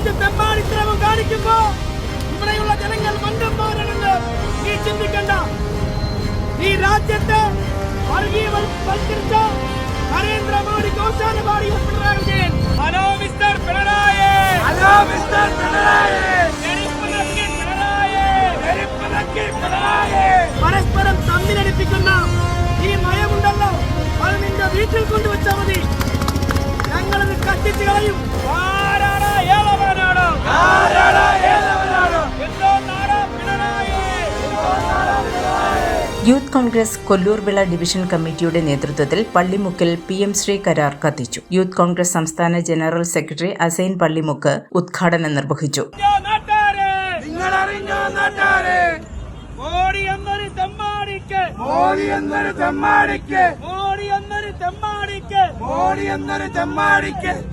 എന്ത് തെമ്മാടിത്തരവും കാണിക്കുമ്പോ ഇവിടെയുള്ള ജനങ്ങൾ മണ്ടന്മാരാണെന്ന് നീ ചിന്തിക്കണ്ട. ഈ രാജ്യത്തെ വർഗീയവൽക്കരിച്ച നരേന്ദ്രമോദിക്ക് അവസാന പാടി Pinarayi Vijayan. Hello mister Pinarayi. Hello mister Pinarayi. Youth Congress Kolloorvila division കമ്മിറ്റിയുടെ നേതൃത്വത്തിൽ പള്ളിമുക്കിൽ പി എം ശ്രീ കരാർ കത്തിച്ചു. യൂത്ത് കോൺഗ്രസ് സംസ്ഥാന ജനറൽ സെക്രട്ടറി അസൈൻ പള്ളിമുക്ക് ഉദ്ഘാടനം നിർവഹിച്ചു.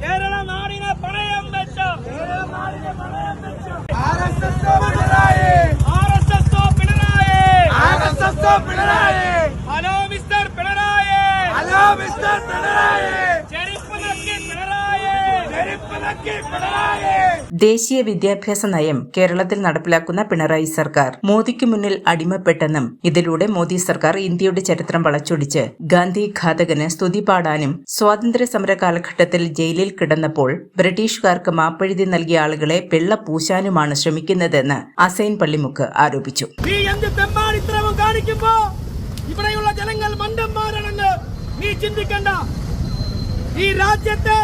കേരള നാടിനെ പണയം വെച്ച. കേരള നാടിനെ പണയം വെച്ച R S S Pinarayi R S S Pinarayi R S S Pinarayi hello mister Pinarayi hello mister Pinarayi ചെരുപ്പ് നക്കി പിണറായി ചെരുപ്പ് നക്കി പിണറായി ദേശീയ വിദ്യാഭ്യാസ നയം കേരളത്തിൽ നടപ്പിലാക്കുന്ന പിണറായി സർക്കാർ. മോദിക്ക് മുന്നിൽ അടിമപ്പെട്ടെന്നും ഇതിലൂടെ മോദി സർക്കാർ ഇന്ത്യയുടെ ചരിത്രം വളച്ചൊടിച്ച് ഗാന്ധി ഘാതകന് സ്തുതി പാടാനും സ്വാതന്ത്ര്യ സമര കാലഘട്ടത്തിൽ ജയിലിൽ കിടന്നപ്പോൾ ബ്രിട്ടീഷുകാർക്ക് മാപ്പഴുതി നൽകിയ ആളുകളെ വെള്ളപൂശാനുമാണ് ശ്രമിക്കുന്നതെന്ന് അസൈൻ പള്ളിമുക്ക് ആരോപിച്ചു. ജനങ്ങൾ മണ്ടന്മാരാണെന്ന് നീ ചിന്തിക്കണ്ട. ഈ രാജ്യത്തെ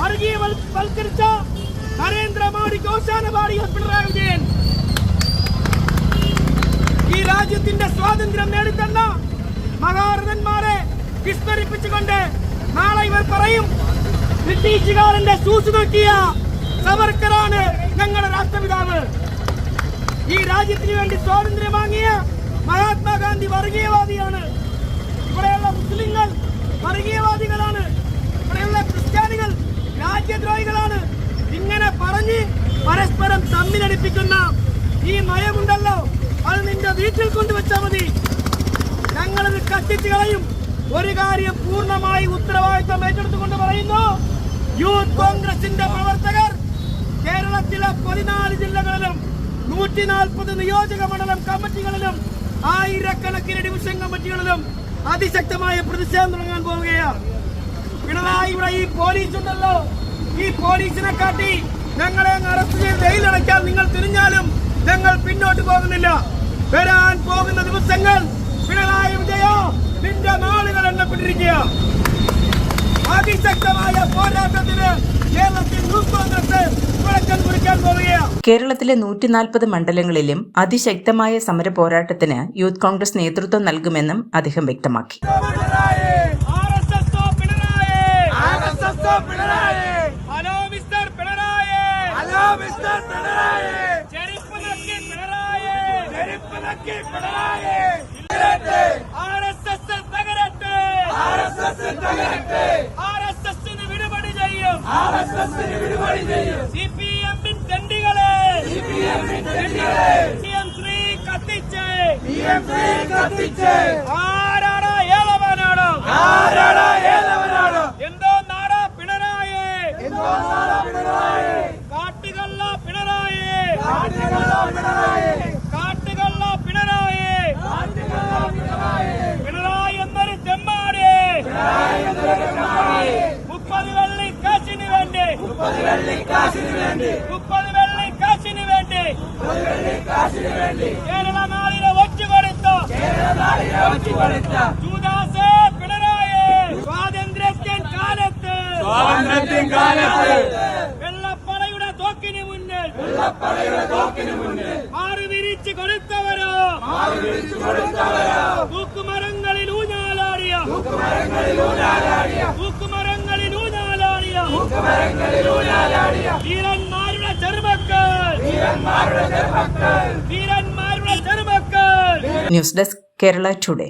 വർഗീയവൽക്കരിച്ച നരേന്ദ്രമോദിക്ക് മോദി പാടി പിണറായി വിജയൻ ഈ രാജ്യത്തിന്റെ സ്വാതന്ത്ര്യം നേടിത്തന്ന മഹാരഥന്മാരെ വിസ്മരിപ്പിച്ചുകൊണ്ട് നാളെ ഇവർ പറയും ബ്രിട്ടീഷുകാരന്റെ സൂസു നോക്കിയ സവർക്കറാണ് ഞങ്ങളുടെ രാഷ്ട്രപിതാവ്. ഈ രാജ്യത്തിന് വേണ്ടി സ്വാതന്ത്ര്യം വാങ്ങിയ മഹാത്മാഗാന്ധി വർഗീയവാദിയാണ്. ഇവിടെയുള്ള മുസ്ലിങ്ങൾ വർഗീയവാദികളാണ്. ഇവിടെയുള്ള ക്രിസ്ത്യാനികൾ ഇങ്ങനെ പറഞ്ഞ് പരസ്പരം തമ്മിലടിപ്പിക്കുന്ന ഈ നയമുണ്ടല്ലോ. അത് നിന്റെ വീട്ടിൽ കൊണ്ടുവച്ചാൽ മതി. ഞങ്ങളത് കത്തിച്ചു കളയും. ഒരു കാര്യം പൂർണമായി ഉത്തരവാദിത്വം ഏറ്റെടുത്തുകൊണ്ട് പറയുന്നു. യൂത്ത് കോൺഗ്രസിന്റെ പ്രവർത്തകർ കേരളത്തിലെ പതിനാല് ജില്ലകളിലും നൂറ്റി നാൽപ്പത് നിയോജക മണ്ഡലം കമ്മിറ്റികളിലും ആയിരക്കണക്കിന് ഡിവിഷൻ കമ്മിറ്റികളിലും അതിശക്തമായ പ്രതിഷേധം തുടങ്ങാൻ പോവുകയാണ്. ഇവിടെ ഈ പോലീസ് ഉണ്ടല്ലോ ഈ പോലീസിനെ കാട്ടി ഞങ്ങളെ അറസ്റ്റ് ചെയ്ത് ജയിലടയ്ക്കാൻ നിങ്ങൾ തിരിഞ്ഞാലും ഞങ്ങൾ പിന്നോട്ട് പോകുന്നില്ല. വരാൻ പോകുന്ന ദിവസങ്ങൾ പിണറായി വിജയോ നിന്റെ നാളുകൾ എണ്ണപ്പെട്ടിരിക്കുക. അതിശക്തമായ പോരാട്ടത്തിന് കേരളത്തിൽ യൂത്ത് കോൺഗ്രസ് തുടക്കം കുറിക്കാൻ പോവുകയാണ്. കേരളത്തിലെ നൂറ്റിനാൽപ്പത് മണ്ഡലങ്ങളിലും അതിശക്തമായ സമര പോരാട്ടത്തിന് യൂത്ത് കോൺഗ്രസ് നേതൃത്വം നൽകുമെന്നും അദ്ദേഹം വ്യക്തമാക്കി. Pinarayi RSS Pinarayi R S S Pinarayi hello mister Pinarayi hello mister Pinarayi ചെരുപ്പ് നക്കി പിണറായി ചെരുപ്പ് നക്കി പിണറായി ആർഎസ്എസ് തകരട്ടെ ആർ എസ് എസ് തകരട്ടെ ആർഎസ്എസിന് വിടുപടി ചെയ്യും ആർ എസ് എസിന് വിടുപടി ചെയ്യും സി പി എമ്മിൻ തെണ്ടികളെ സി പി എമ്മിൻ തെണ്ടികളെ സി എം ശ്രീ കത്തിച്ച് പി എം ശ്രീ കത്തിച്ച് ആരാണ് ഏളവനാണ് ആരാണ് ഏതവനാണ് എന്തോ നാടാ പിണറായി എന്തോ നാളെ പിണറായി കാട്ടുകള്ള പിണറായി കാട്ടുകള്ള പിണറായി കാട്ടുകള്ള പിണറായി കാട്ടുകള്ള പിണറായി പിണറായി എന്നൊരു തെമ്മാടി പിണറായി എന്നൊരു പിണറായി മുപ്പത് വെള്ളി കാശിന് വേണ്ടി മുപ്പത് വെള്ളിക്കാശിന് വേണ്ടി. മുപ്പത് വെള്ളി കാശിന് വേണ്ടി. വെള്ളിക്കാശിന് വേണ്ടി. കേരള നാടിനെ ഒറ്റുകൊടുത്തു കേരള നാടിനെ ഒറ്റ കൊടുത്ത ചൂദാസേ പിണറായി സ്വാതന്ത്ര്യത്തിൻ കാലത്ത്. സ്വാതന്ത്ര്യത്തിൻ കാലത്ത്. വെള്ളപ്പടയുടെ തോക്കിന് മുന്നിൽ. വെള്ളപ്പടയുടെ തോക്കിന് മുന്നിൽ. മാറി വിരിച്ചു കൊടുത്തവരോ? മാറി വിരിച്ചു കൊടുത്തവരോ? തൂക്കുമരങ്ങളിൽ ഊഞ്ഞാലാടിയ. തൂക്കുമരങ്ങളിൽ ഊഞ്ഞാലാടിയ. തൂക്കുമരങ്ങളിൽ ഊഞ്ഞാലാടിയ. തൂക്കുമരങ്ങളിൽ ഊരാലാടിയ ന്യൂസ് ഡെസ്ക് കേരള ടുഡേ.